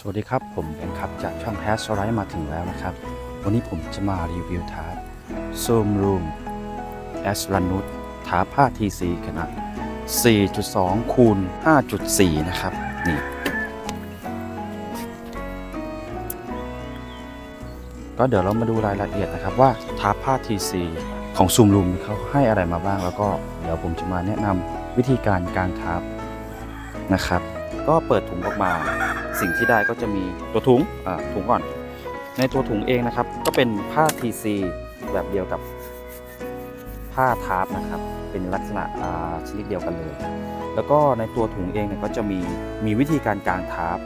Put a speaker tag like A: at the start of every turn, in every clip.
A: สวัสดีครับ ผมเป็นครับจากช่องแฮสไลท์มาถึงแล้วนะครับ วันนี้ผมจะมารีวิวทาร์ปซูมรูมแอสลานุตทาร์ผ้าทีซีขนาด 4.2 คูณ 5.4 นะครับ นี่ ก็เดี๋ยวเรามาดูรายละเอียดนะครับว่าทาร์ผ้าทีซีของซูมรูมเขาให้อะไรมาบ้าง แล้วก็เดี๋ยวผมจะมาแนะนำวิธีการการทาร์ปนะครับ ก็เปิดถุงออกมา สิ่งที่ได้ก็จะมีตัวถุงอ่าถุงก่อน ในตัวถุงเองนะครับ ก็เป็นผ้า TC แบบเดียวกับผ้าทาร์ปนะครับ เป็นลักษณะอ่าชนิดเดียวกันเลย แล้วก็ในตัวถุงเองเนี่ยก็จะมีมีวิธีการกางทาร์ป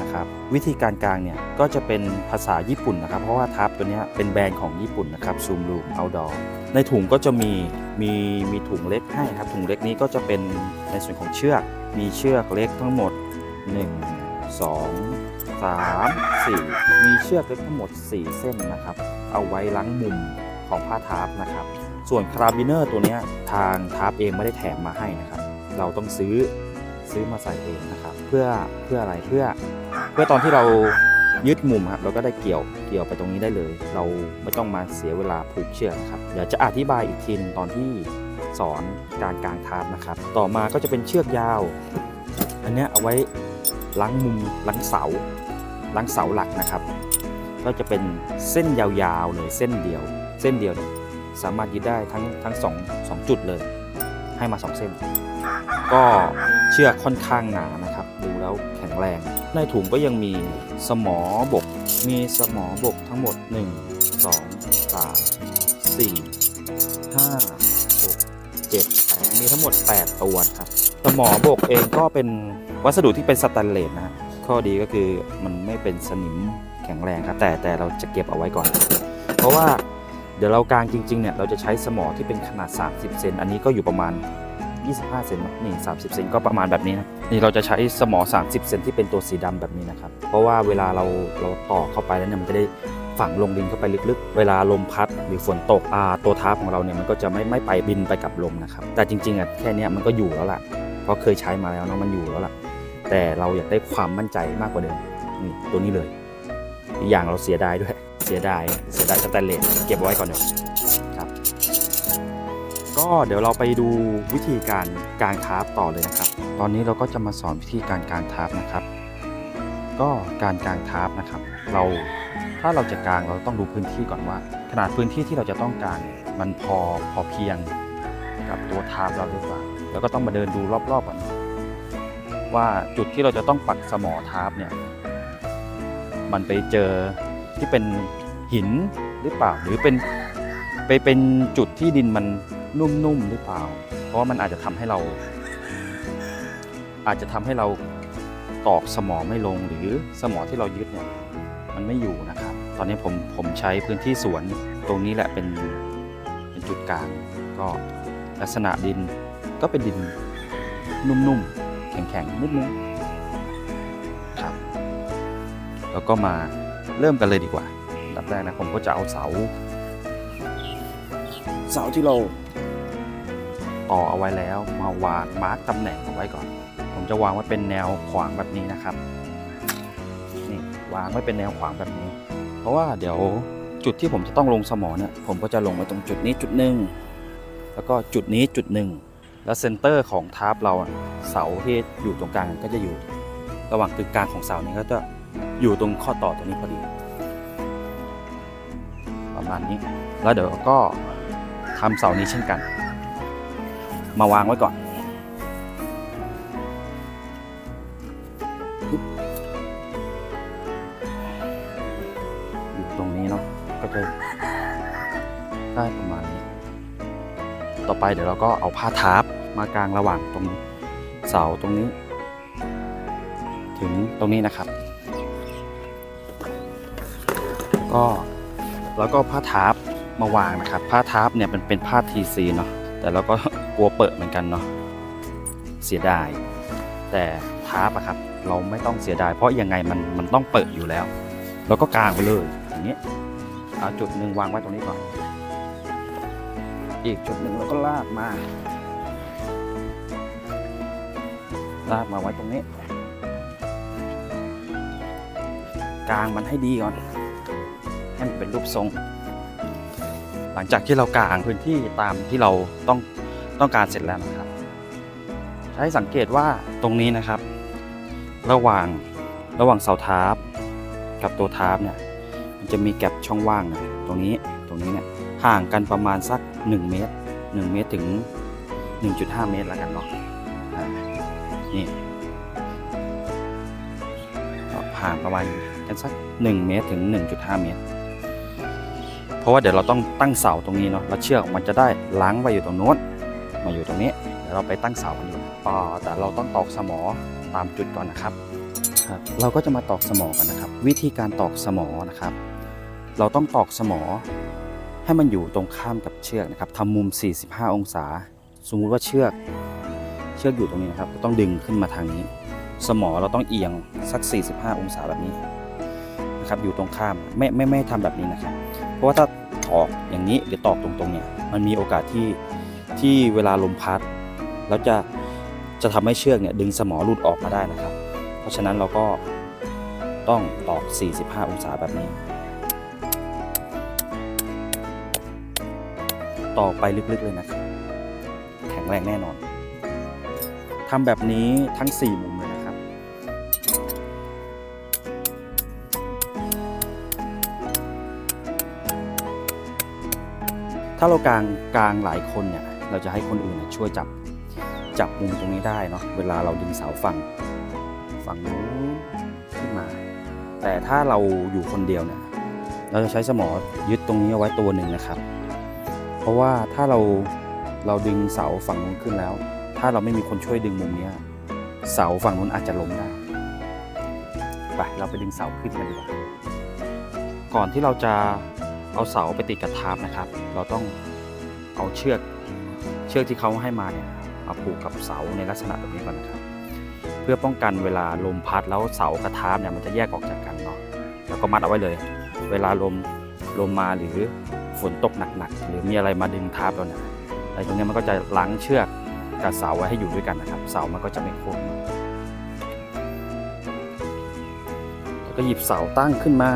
A: นะครับ วิธีการกางเนี่ยก็จะเป็นภาษาญี่ปุ่นนะครับ เพราะว่าทาร์ปตัวนี้เป็นแบรนด์ของญี่ปุ่นนะครับซูมรูมเอาดอในถุงก็จะมีมีมีถุงเล็กให้ครับถุงเล็กนี้ก็จะเป็นในส่วนของเชือก มีเชือกเล็กทั้งหมด 1 2 3 4 มีเชือกเล็กทั้งหมด 4 เส้นนะครับ เอาไว้ล้างมุมของผ้าทาร์ปนะครับ ส่วนคาราบิเนอร์ตัวนี้ทางทาร์ปเองไม่ได้แถมมาให้นะครับ เราต้องซื้อซื้อมาใส่เองนะครับ เพื่อเพื่ออะไรเพื่อ เพื่อตอนที่เรายึดมุมครับเราก็ได้เกี่ยวเกี่ยวไปตรงนี้ได้เลย เราไม่ต้องมาเสียเวลาผูกเชือกครับเดี๋ยวจะอธิบายอีกทีหนึงตอนที่สอนการกางทาร์ปนะครับ ต่อมาก็จะเป็นเชือกยาว อันนี้เอาไว้ ล้างมุมล้างเสาล้างเสาหลักนะครับ ก็จะเป็นเส้นยาวๆเลยเส้นเดียว เส้นเดียวสามารถยึดได้ทั้งทั้งสองสองจุดเลย ให้มาสองเส้น ก็เชือกค่อนข้างหนานะครับ ดูแล้วแข็งแรง ในถุงก็ยังมีสมอบก มีสมอบกทั้งหมด 1 2 3 4 5 6 7 8 มีทั้งหมด 8 ตัวครับ สมอบกเองก็เป็นวัสดุที่เป็นสแตนเลสนะข้อดีก็คือมันไม่เป็นสนิมแข็งแรงครับ แต่แต่เราจะเก็บเอาไว้ก่อน เพราะว่าเดี๋ยวเรากางจริงๆเนี่ยเราจะใช้สมอที่เป็นขนาด 30 เซนอันนี้ก็อยู่ประมาณ 25 เซนนี่ 30 เซนก็ประมาณแบบนี้นะนี่เราจะใช้สมอ 30 เซนที่เป็นตัวสีดำแบบนี้นะครับ เพราะว่าเวลาเราเราต่อเข้าไปแล้วเนี่ยมันจะได้ฝังลงดินเข้าไปลึกๆ เวลาลมพัดหรือฝนตกอ่าตัวทาร์ปของเราเนี่ยมันก็จะไม่ไม่ไปบินไปกับลมนะครับ แต่จริงๆอะแค่นี้มันก็อยู่แล้วล่ะ ราะเคยใช้มาแล้วเนาะมันอยู่แล้วล่ะ แต่เราอยากได้ความมั่นใจมากกว่าเดิมนี่ตัวนี้เลยอีกอย่างเราเสียดายด้วย เสียดายเสียดายสแตนเลสเก็บไว้ก่อนเดี๋ยวครับ ก็เดี๋ยวเราไปดูวิธีการกางทาร์ปต่อเลยนะครับ ตอนนี้เราก็จะมาสอนวิธีการกางทาร์ปนะครับ ก็การกางทาร์ปนะครับ เราถ้าเราจะกางเราต้องดูพื้นที่ก่อนว่า ขนาดพื้นที่ที่เราจะต้องกางเนี่ยมันพอพอเพียงกับตัวทาร์ปเราหรือเปล่า แล้วก็ต้องมาเดินดูรอบๆก่อนว่าจุดที่เราจะต้องปักสมอทาร์ปเนี่ย มันไปเจอที่เป็นหินหรือเปล่า หรือเป็นไปเป็นจุดที่ดินมันนุ่มๆหรือเปล่า เพราะว่ามันอาจจะทำให้เรา อาจจะทำให้เราตอกสมอไม่ลงหรือสมอที่เรายึดเนี่ยมันไม่อยู่นะครับ ตอนนี้ผมผมใช้พื้นที่สวนตรงนี้แหละเป็นเป็นจุดกลางก็ลักษณะดิน ก็เป็นดินนุ่มๆ แข็งๆ นิดนึงครับ แล้วก็มาเริ่มกันเลยดีกว่าอันดับแรกนะผมก็จะเอาเสา เสาที่เราต่อเอาไว้แล้วมาวางมาร์กตำแหน่งเอาไว้ก่อน ผมจะวางไว้เป็นแนวขวางแบบนี้นะครับนี่วางไว้เป็นแนวขวางแบบนี้ เพราะว่าเดี๋ยวจุดที่ผมจะต้องลงสมอเนี่ยผมก็จะลงไว้ตรงจุดนี้จุดหนึ่งแล้วก็จุดนี้จุดหนึ่ง แล้วเซนเตอร์ของทาร์ปเราเสาที่อยู่ตรงกลางก็จะอยู่ ระหว่างกึ่งกลางของเสานี้ก็จะอยู่ตรงข้อต่อตรงนี้พอดี ประมาณนี้ แล้วเดี๋ยวก็ทำเสานี้เช่นกัน มาวางไว้ก่อนอยู่ตรงนี้เนาะก็จะได้ประมาณนี้ ต่อไปเดี๋ยวเราก็เอาผ้าทาร์ปมากลางระหว่างตรงเสาตรงนี้ ถึงตรงนี้นะครับ ก็แล้วก็ผ้าทาร์ปมาวางนะครับ ผ้าทาร์ปเนี่ยมันเป็นผ้า TC เนาะแต่เราก็กลัวเปิดเหมือนกันเนาะเสียดาย แต่ทาร์ปอะครับ เราไม่ต้องเสียดาย เพราะยังไงมันมันต้องเปิดอยู่แล้ว แล้วก็กางไปเลยอย่างนี้เอาจุดหนึ่งวางไว้ตรงนี้ก่อน อีกจุดหนึ่งเราก็ลากมา ลากมาไว้ตรงนี้ กลางมันให้ดีก่อน ให้มันเป็นรูปทรง หลังจากที่เรากางพื้นที่ตามที่เราต้องต้องการเสร็จแล้วนะครับ ใช้สังเกตว่าตรงนี้นะครับ ระหว่างระหว่างเสาทาร์ปกับตัวทาร์ปเนี่ยมันจะมีแกลบช่องว่างนะตรงนี้ตรงนี้เนี่ย ห่างกันประมาณสัก 1 เมตร 1 เมตรถึง 1.5 เมตรแล้วกันเนาะนี่ห่างประมาณกันสัก 1 เมตรถึง 1.5 เมตร เพราะว่าเดี๋ยวเราต้องตั้งเสาตรงนี้เนาะแล้วเชือกมันจะได้ล้างไปอยู่ตรงโน้นมาอยู่ตรงนี้เดี๋ยวเราไปตั้งเสากันอยู่อ่าแต่เราต้องตอกสมอตามจุดก่อนนะครับครับเราก็จะมาตอกสมอกันนะครับ วิธีการตอกสมอนะครับ เราต้องตอกสมอ ให้มันอยู่ตรงข้ามกับเชือกนะครับทำมุม 45 องศา สมมุติว่าเชือก เชือกอยู่ตรงนี้นะครับก็ต้องดึงขึ้นมาทางนี้ สมอเราต้องเอียงสัก 45 องศาแบบนี้นะครับอยู่ตรงข้ามไม่ไม่ไม่ทำแบบนี้นะครับ เพราะว่าถ้าตอกอย่างนี้หรือตอกตรงๆเนี่ยมันมีโอกาสที่ที่เวลาลมพัดแล้วจะจะทำให้เชือกเนี่ยดึงสมอหลุดออกมาได้นะครับ เพราะฉะนั้นเราก็ต้องตอก 45 องศาแบบนี้ ต่อไปลึกๆเลยนะครับแข็งแรงแน่นอนทำแบบนี้ทั้ง 4 มุมเลยนะครับ ถ้าเรากางกางหลายคนเนี่ยเราจะให้คนอื่นช่วยจับจับมุมตรงนี้ได้เนาะเวลาเราดึงเสาฝั่งฝั่งนู้นขึ้นมา แต่ถ้าเราอยู่คนเดียวเนี่ยเราจะใช้สมอยึดตรงนี้เอาไว้ตัวหนึ่งนะครับ เพราะว่าถ้าเราเราดึงเสาฝั่งนู้นขึ้นแล้ว ถ้าเราไม่มีคนช่วยดึงมุมนี้เสาฝั่งนู้นอาจจะล้มได้ไปเราไปดึงเสาขึ้นกันดีกว่าก่อนที่เราจะเอาเสาไปติดกับทาร์ปนะครับ เราต้องเอาเชือกเชือกที่เขาให้มาเนี่ยมาผูกกับเสาในลักษณะแบบนี้ก่อนนะครับ เพื่อป้องกันเวลาลมพัดแล้วเสากับทาร์ปเนี่ยมันจะแยกออกจากกันเนาะแล้วก็มัดเอาไว้เลย เวลาลมลมมาหรือ ฝนตกหนักๆหรือมีอะไรมาดึงทาร์ปเราเนี่ยไอ้ตรงเนี้ยมันก็จะล้างเชือกกับเสาไว้ให้อยู่ด้วยกันนะครับเสามันก็จะไม่โค้งแล้วก็หยิบเสาตั้งขึ้นมา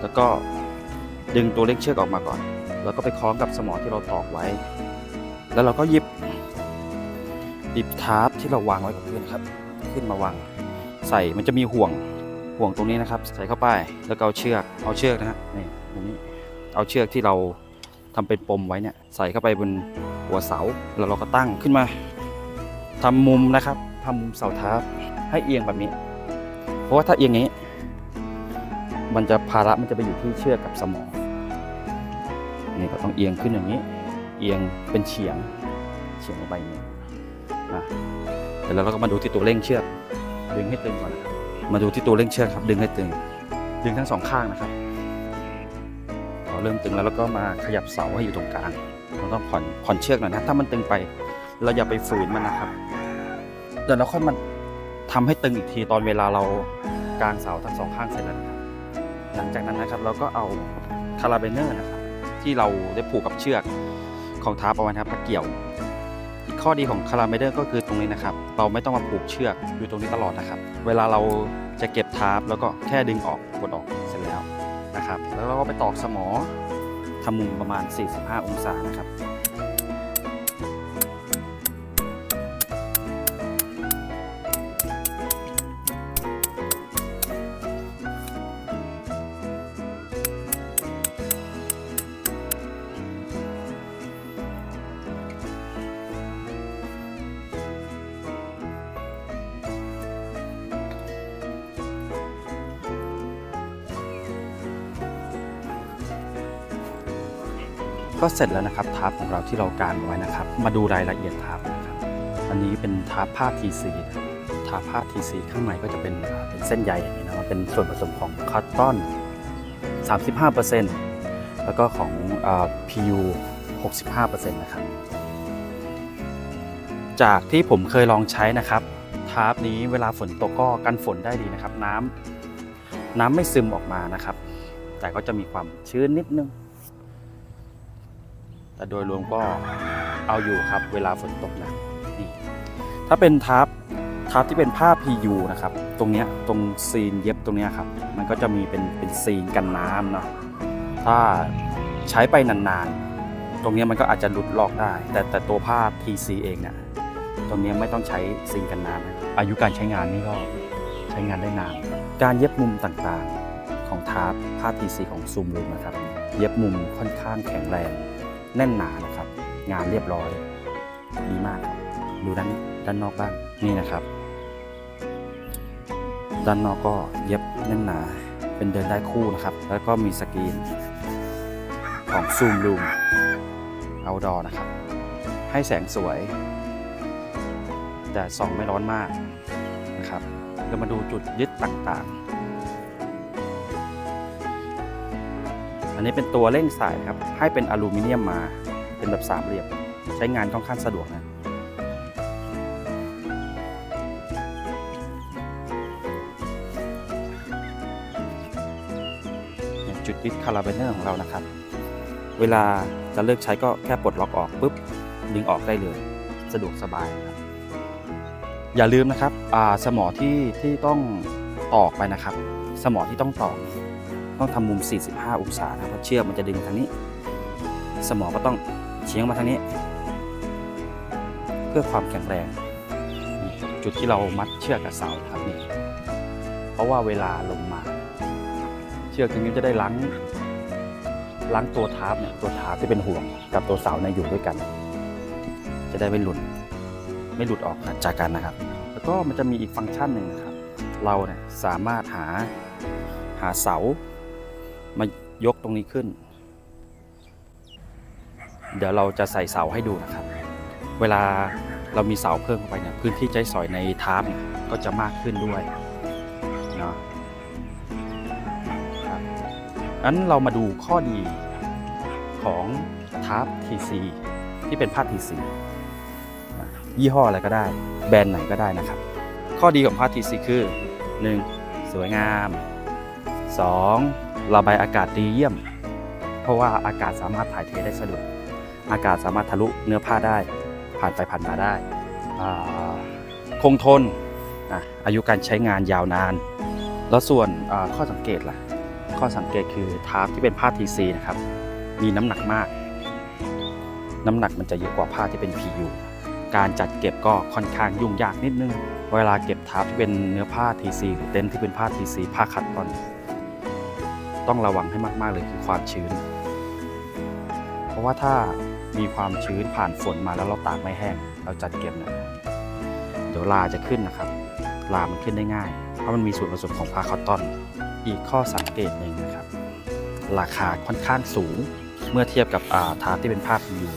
A: แล้วก็ดึงตัวเล็กเชือกออกมาก่อน แล้วก็ไปคล้องกับสมอที่เราตอกไว้ แล้วเราก็หยิบหยิบทาร์ปที่เราวางไว้กับพื้นครับ ขึ้นมาวางใส่มันจะมีห่วงห่วงตรงนี้นะครับ ใส่เข้าไปแล้วก็เอาเชือกเอาเชือกนะฮะนี่ตรงนี้ เอาเชือกที่เราทำเป็นปมไว้เนี่ยใส่เข้าไปบนหัวเสาแล้วเราก็ตั้งขึ้นมาทำมุมนะครับทำมุมเสาทาร์ปให้เอียงแบบนี้ เพราะว่าถ้าเอียงอย่างนี้ มันจะภาระมันจะไปอยู่ที่เชือกกับสมองนี่ก็ต้องเอียงขึ้นอย่างนี้ เอียงเป็นเฉียงเฉียงลงไปอย่างนี้อะเดี๋ยวเราก็มาดูที่ตัวเร่งเชือก ดึงให้ตึงก่อนนะครับมาดูที่ตัวเร่งเชือกครับ ดึงให้ตึง ดึงทั้งสองข้างนะครับ เริ่มตึงแล้วเราก็มาขยับเสาให้อยู่ตรงกลางเราต้องผ่อนผ่อนเชือกหน่อยนะถ้ามันตึงไปเราอย่าไปฝืนมันนะครับ เดี๋ยวเราค่อยมาทำให้ตึงอีกทีตอนเวลาเรากางเสาทั้งสองข้างเสร็จแล้วนะครับ หลังจากนั้นนะครับเราก็เอาคาราเบเนอร์นะครับ ที่เราได้ผูกกับเชือกของทาร์ปเอาไว้นะครับมาเกี่ยว อีกข้อดีของคาราเบเนอร์ก็คือตรงนี้นะครับ เราไม่ต้องมาผูกเชือกอยู่ตรงนี้ตลอดนะครับ เวลาเราจะเก็บทาร์ปแล้วก็แค่ดึงออกกดออก นะครับ แล้วเราก็ไปตอกสมอทำมุมประมาณ 45 องศานะครับ ก็เสร็จแล้วนะครับทาร์ปของเราที่เรากางไว้นะครับ มาดูรายละเอียดทาร์ปนะครับ อันนี้เป็นทาร์ปผ้า TC นะครับทาร์ปผ้า TC ข้างในก็จะเป็นเป็นเส้นใยอย่างนี้นะมันเป็นส่วนผสมของคอตตอน 35%แล้วก็ของอ PU 65%นะครับ จากที่ผมเคยลองใช้นะครับทาร์ปนี้เวลาฝนตกก็กันฝนได้ดีนะครับ น้ำน้ำไม่ซึมออกมานะครับ แต่ก็จะมีความชื้นนิดนึง แต่โดยรวมก็เอาอยู่ครับเวลาฝนตกนะนี่ถ้าเป็นทับทับที่เป็นผ้า PU นะครับ ตรงเนี้ยตรงซีนเย็บตรงเนี้ยครับ มันก็จะมีเป็นเป็นซีนกันน้ำเนาะถ้าใช้ไปนานๆ ตรงเนี้ยมันก็อาจจะหลุดลอกได้ แต่แต่ตัวผ้า PC เองเนี่ยตรงเนี้ยไม่ต้องใช้ซีนกันน้ำนะอายุการใช้งานนี่ก็ใช้งานได้นาน การเย็บมุมต่างๆของทาร์ปผ้า PC ของซูมรูมนะครับ เย็บมุมค่อนข้างแข็งแรง แน่นหนานะครับ งานเรียบร้อย ดีมากครับดูด้านด้านนอกบ้างนี่นะครับ ด้านนอกก็เย็บแน่นหนา เป็นเดินได้คู่นะครับ แล้วก็มีสกรีน ของซูมรูมเอาดอนะครับ ให้แสงสวย แต่ส่องไม่ร้อนมากนะครับเรามาดูจุดยึดต่างๆ อันนี้เป็นตัวเร่งสายครับ ให้เป็นอลูมิเนียมมาเป็นแบบสามเหลี่ยมใช้งานค่อนข้างสะดวกนะ จุดยึดคาราเบเนอร์ของเรานะครับ เวลาจะเลิกใช้ก็แค่ปลดล็อกออกปุ๊บดึงออกได้เลย สะดวกสบายนะครับ อย่าลืมนะครับสมอที่ที่ต้องตอกไปนะครับ สมอที่ต้องตอก ต้องทำมุม 45 องศานะเพราะเชือกมันจะดึงทางนี้ สมองก็ต้องเฉียงมาทางนี้ เพื่อความแข็งแรง จุดที่เรามัดเชือกกับเสาครับนี่เพราะว่าเวลาลงมา เชือกตรงนี้จะได้ล้างล้างตัวทาร์ปเนี่ยตัวทาร์ปที่เป็นห่วงกับตัวเสาเนี่ยอยู่ด้วยกัน จะได้ไม่หลุดไม่หลุดออกจากกันนะครับ แล้วก็มันจะมีอีกฟังก์ชันหนึ่งนะครับ เราเนี่ยสามารถหาหาเสา มายกตรงนี้ขึ้น เดี๋ยวเราจะใส่เสาให้ดูนะครับ เวลาเรามีเสาเพิ่มเข้าไปเนี่ยพื้นที่ใช้สอยในทาร์ปก็จะมากขึ้นด้วยเนาะงั้นเรามาดูข้อดีของทาร์ป TC ที่เป็นผ้า TC นะยี่ห้ออะไรก็ได้ แบรนด์ไหนก็ได้นะครับ ข้อดีของผ้า TC คือ 1. สวยงาม 2. ระบายอากาศดีเยี่ยม เพราะว่าอากาศสามารถถ่ายเทได้สะดวก อากาศสามารถทะลุเนื้อผ้าได้ ผ่านไปผ่านมาได้ คงทนอะอายุการใช้งานยาวนาน แล้วส่วนข้อสังเกตล่ะ ข้อสังเกตคือทาร์ปที่เป็นผ้า TC นะครับ มีน้ำหนักมาก น้ำหนักมันจะเยอะกว่าผ้าที่เป็น PU การจัดเก็บก็ค่อนข้างยุ่งยากนิดนึง เวลาเก็บทาร์ปที่เป็นเนื้อผ้า TC หรือเต็นท์ที่เป็นผ้า TC ผ้าคัดตอน ต้องระวังให้มาก ๆ เลยคือความชื้น เพราะว่าถ้ามีความชื้นผ่านฝนมาแล้วเราตากไม่แห้ง เราจัดเก็บเนี่ยเดี๋ยวลาจะขึ้นนะครับ ลามันขึ้นได้ง่าย เพราะมันมีส่วนผสมของผ้าคอตตอน อีกข้อสังเกตหนึ่งนะครับ ราคาค่อนข้างสูงเมื่อเทียบกับาทาร์ที่เป็นผ้าพียู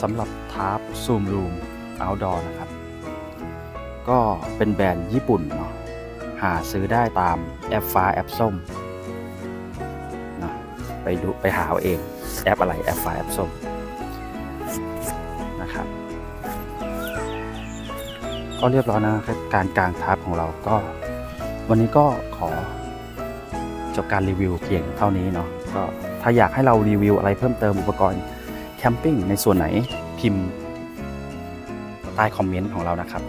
A: สำหรับทาร์ปซูมรูมเอาดอร์นะครับ ก็เป็นแบรนด์ญี่ปุ่นเนาะหาซื้อได้ตามแอปฟ้าแอปส้ม ไปดูไปหาเอาเองแอปอะไรแอปฟ้าแอปส้มนะครับ ก็เรียบร้อยนะครับการกลางทับของเราก็ วันนี้ก็ขอจบการรีวิวเพียงเท่านี้เนาะก็ถ้าอยากให้เรารีวิวอะไรเพิ่มเติมอุปกรณ์แคมปิ้งในส่วนไหนพิมพ์ใต้คอมเมนต์ของเรานะครับ